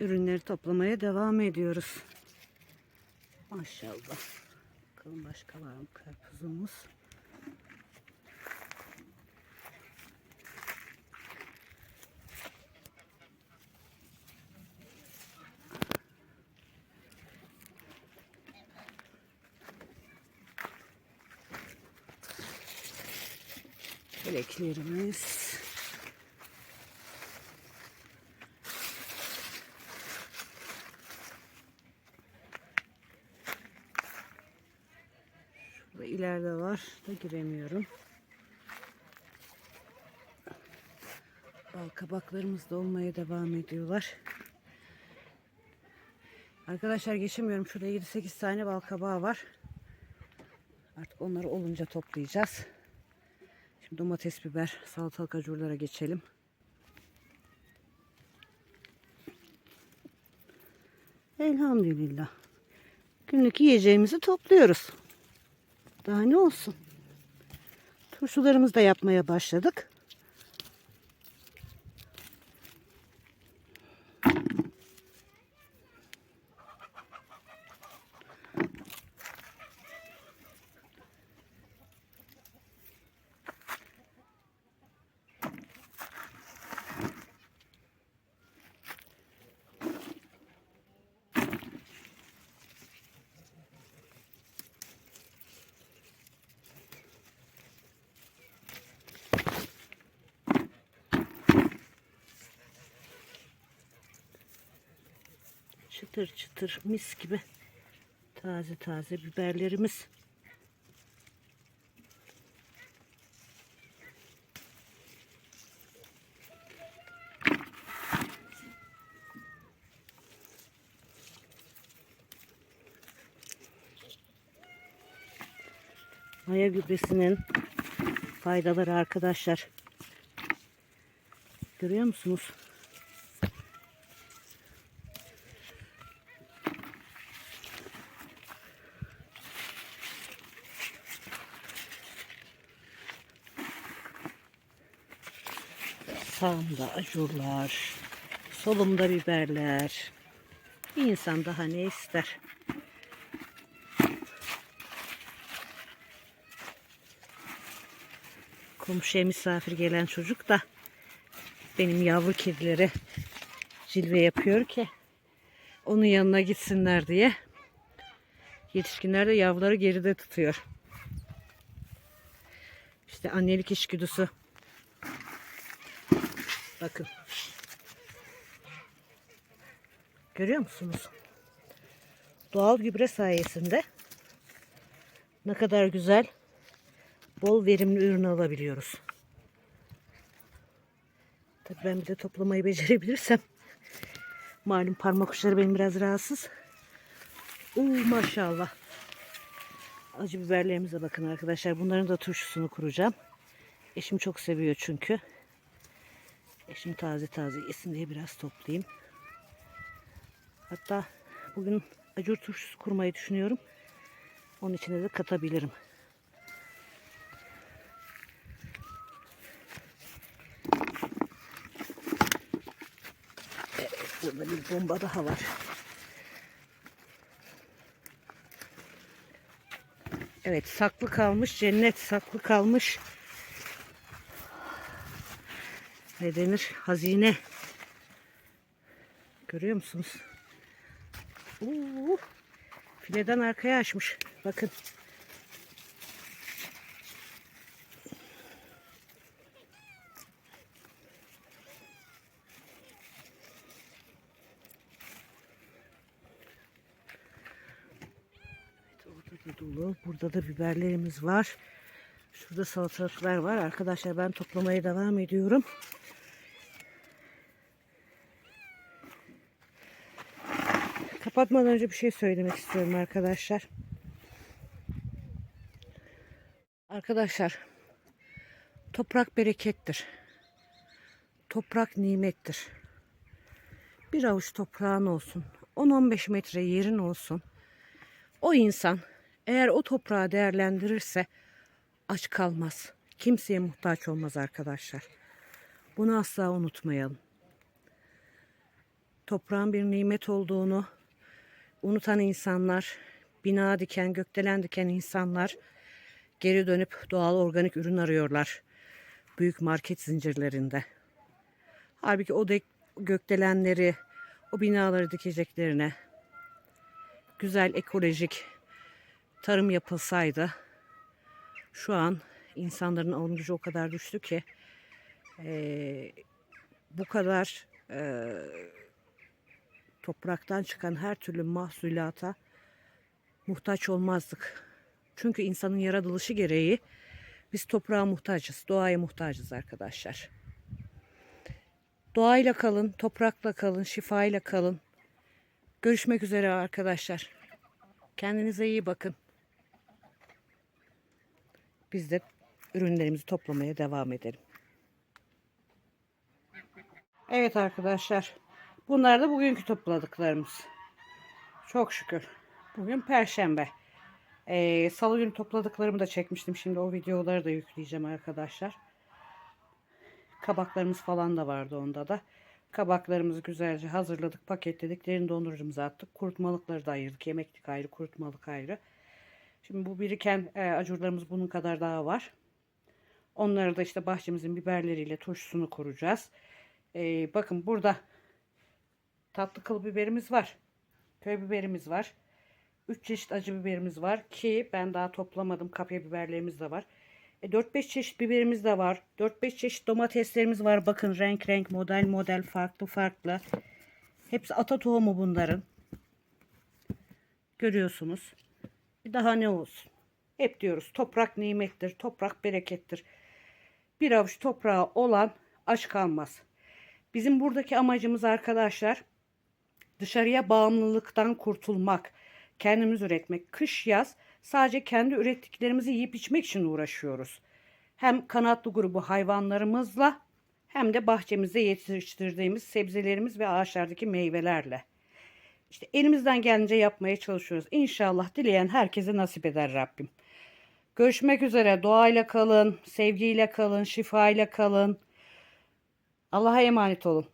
ürünleri toplamaya devam ediyoruz. Maşallah. Bakalım başka var mı karpuzumuz? Bileklerimiz. Şurada ileride var da giremiyorum. Bal kabaklarımız da olmaya devam ediyorlar. Arkadaşlar geçemiyorum. Şurada 7-8 tane bal kabağı var. Artık onları olunca toplayacağız. Şimdi domates, biber, salatalık acurlara geçelim. Elhamdülillah. Günlük yiyeceğimizi topluyoruz. Daha ne olsun? Turşularımızı da yapmaya başladık. Çıtır çıtır mis gibi taze taze biberlerimiz. Maya gübresinin faydaları arkadaşlar. Görüyor musunuz? Sağımda acurlar, solumda biberler. İnsan daha ne ister? Komşuya misafir gelen çocuk da benim yavru kedilere cilve yapıyor ki onun yanına gitsinler diye. Yetişkinler de yavruları geride tutuyor. İşte annelik içgüdüsü. Bakın. Görüyor musunuz? Doğal gübre sayesinde ne kadar güzel bol verimli ürün alabiliyoruz. Tabii ben bir de toplamayı becerebilirsem. Malum parmak uçları benim biraz rahatsız. Uuu maşallah. Acı biberlerimize bakın arkadaşlar. Bunların da turşusunu kuracağım. Eşim çok seviyor çünkü. Eşim taze taze yesin diye biraz toplayayım. Hatta bugün acur turşusu kurmayı düşünüyorum. Onun içine de katabilirim. Evet, burada bir bomba daha var. Evet, saklı kalmış cennet, saklı kalmış ne denir? Hazine. Görüyor musunuz? Oo, fileden arkaya açmış. Bakın. Da dolu. Burada da biberlerimiz var. Şurada salatalıklar var. Arkadaşlar ben toplamaya devam ediyorum. Kapatmadan önce bir şey söylemek istiyorum arkadaşlar. Arkadaşlar toprak berekettir. Toprak nimettir. Bir avuç toprağın olsun. 10-15 metre yerin olsun. O insan eğer o toprağı değerlendirirse aç kalmaz. Kimseye muhtaç olmaz arkadaşlar. Bunu asla unutmayalım. toprağın bir nimet olduğunu unutan insanlar, bina diken, gökdelen diken insanlar geri dönüp doğal organik ürün arıyorlar. Büyük market zincirlerinde. Halbuki o de, gökdelenleri, o binaları dikeceklerine güzel ekolojik tarım yapılsaydı şu an insanların alım gücü o kadar düştü ki eee, bu kadar eee, topraktan çıkan her türlü mahsulata muhtaç olmazdık. Çünkü insanın yaratılışı gereği biz toprağa muhtacız, doğaya muhtacız arkadaşlar. Doğayla kalın, toprakla kalın, şifayla kalın. Görüşmek üzere arkadaşlar. Kendinize iyi bakın. Biz de ürünlerimizi toplamaya devam edelim. Evet arkadaşlar. Bunlar da bugünkü topladıklarımız. Çok şükür. Bugün Perşembe. Ee, Salı günü topladıklarımı da çekmiştim. Şimdi o videoları da yükleyeceğim arkadaşlar. Kabaklarımız falan da vardı onda da. Kabaklarımızı güzelce hazırladık, paketledik. Derin dondurucumuza attık. Kurutmalıkları da ayırdık. Yemeklik ayrı, kurutmalık ayrı. Şimdi bu biriken e, acurlarımız bunun kadar daha var. Onları da işte bahçemizin biberleriyle turşusunu kuracağız. E, bakın burada tatlı kıl biberimiz var. Köy biberimiz var. 3 çeşit acı biberimiz var ki ben daha toplamadım. Kapya biberlerimiz de var. E, 4-5 çeşit biberimiz de var. 4-5 çeşit domateslerimiz var. Bakın renk renk, model model, farklı farklı. Hepsi ata tohumu bunların. Görüyorsunuz. Bir daha ne olsun? Hep diyoruz toprak nimettir, toprak berekettir. Bir avuç toprağı olan aç kalmaz. Bizim buradaki amacımız arkadaşlar dışarıya bağımlılıktan kurtulmak, kendimiz üretmek. Kış yaz sadece kendi ürettiklerimizi yiyip içmek için uğraşıyoruz. Hem kanatlı grubu hayvanlarımızla hem de bahçemizde yetiştirdiğimiz sebzelerimiz ve ağaçlardaki meyvelerle. İşte elimizden gelince yapmaya çalışıyoruz. İnşallah dileyen herkese nasip eder Rabbim. Görüşmek üzere. Doğayla kalın, sevgiyle kalın, şifayla kalın. Allah'a emanet olun.